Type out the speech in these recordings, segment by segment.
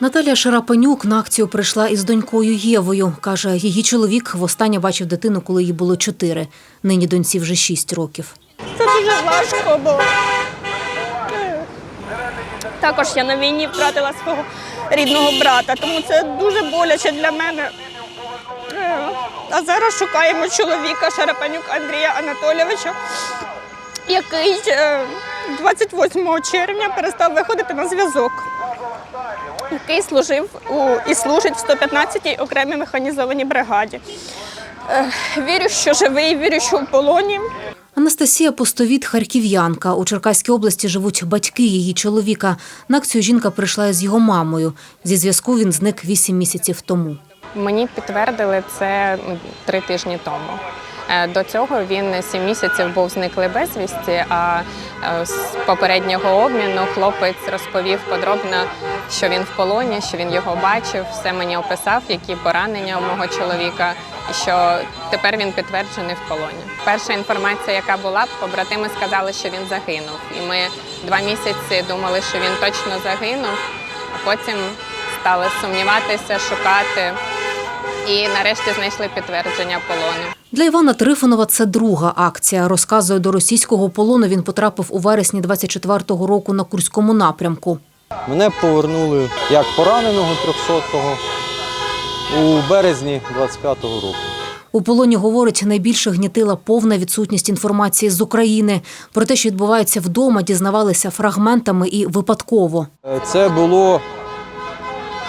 Наталія Шарапанюк на акцію прийшла із донькою Євою. Каже, її чоловік востаннє бачив дитину, коли їй було чотири. Нині доньці вже шість років. Це дуже важко, е, також я на війні втратила свого рідного брата, тому це дуже боляче для мене. Е, А зараз шукаємо чоловіка Шарапанюк Андрія Анатолійовича, який е, 28 червня перестав виходити на зв'язок, який служив у, і служить в 115-й окремій механізованій бригаді. Е, Вірю, що живий, вірю, що в полоні. Анастасія Постовіт – харків'янка. У Черкаській області живуть батьки її чоловіка. На акцію жінка прийшла із його мамою. Зі зв'язку він зник вісім місяців тому. Мені підтвердили це ну, три тижні тому. Е, До цього він сім місяців був зниклий безвісті. А е, з попереднього обміну хлопець розповів подробно, що він в полоні, що він його бачив, все мені описав, які поранення у мого чоловіка, і що тепер він підтверджений в полоні. Перша інформація, яка була, побратими сказали, що він загинув. І ми два місяці думали, що він точно загинув, а потім стали сумніватися, шукати. І нарешті знайшли підтвердження полону. Для Івана Трифонова це друга акція. Розказує, до російського полону він потрапив у вересні 24-го року на Курському напрямку. Мене повернули як пораненого 300-го у березні 25-го року. У полоні, говорить, найбільше гнітила повна відсутність інформації з України. Про те, що відбувається вдома, дізнавалися фрагментами і випадково. Це було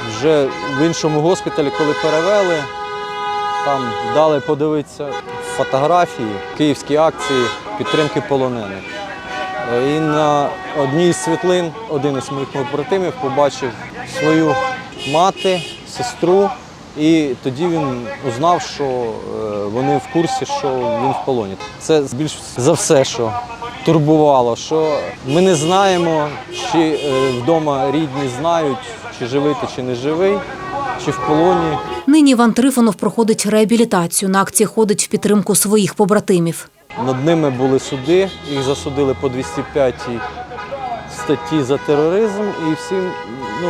вже в іншому госпіталі, коли перевели. Там дали подивитися фотографії київські акції підтримки полонених. Е, І на одній з світлин один із моїх побратимів побачив свою мати, сестру, і тоді він узнав, що е, вони в курсі, що він в полоні. Це більш за все, що турбувало, що ми не знаємо, чи е, вдома рідні знають, чи живий ти, чи не живий, чи в полоні. Нині Іван Трифонов проходить реабілітацію. На акції ходить в підтримку своїх побратимів. Над ними були суди, їх засудили по 205 статті за тероризм. І всім, ну,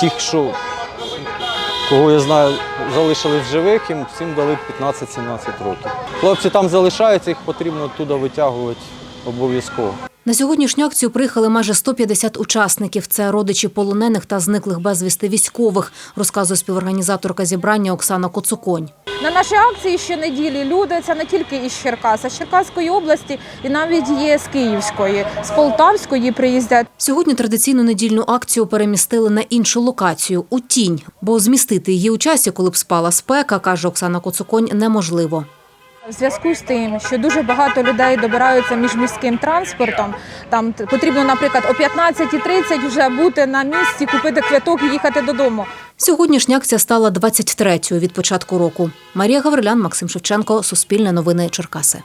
тих, що, кого я знаю, залишили в живих, їм всім дали 15-17 років. Хлопці там залишаються, їх потрібно туди витягувати обов'язково. На сьогоднішню акцію приїхали майже 150 учасників. Це родичі полонених та зниклих безвісти військових, розказує співорганізаторка зібрання Оксана Коцуконь. На нашій акції щонеділі люди це не тільки із Черкаса, з Черкаської області і навіть є з Київської, з Полтавської приїздять. Сьогодні традиційну недільну акцію перемістили на іншу локацію у тінь, бо змістити її у часі, коли б спала спека, каже Оксана Коцуконь, неможливо. В зв'язку з тим, що дуже багато людей добираються міжміським транспортом. Там потрібно, наприклад, о 15.30 вже бути на місці, купити квиток і їхати додому. Сьогоднішня акція стала 23-ю від початку року. Марія Гаврилян, Максим Шевченко, Суспільне новини Черкаси.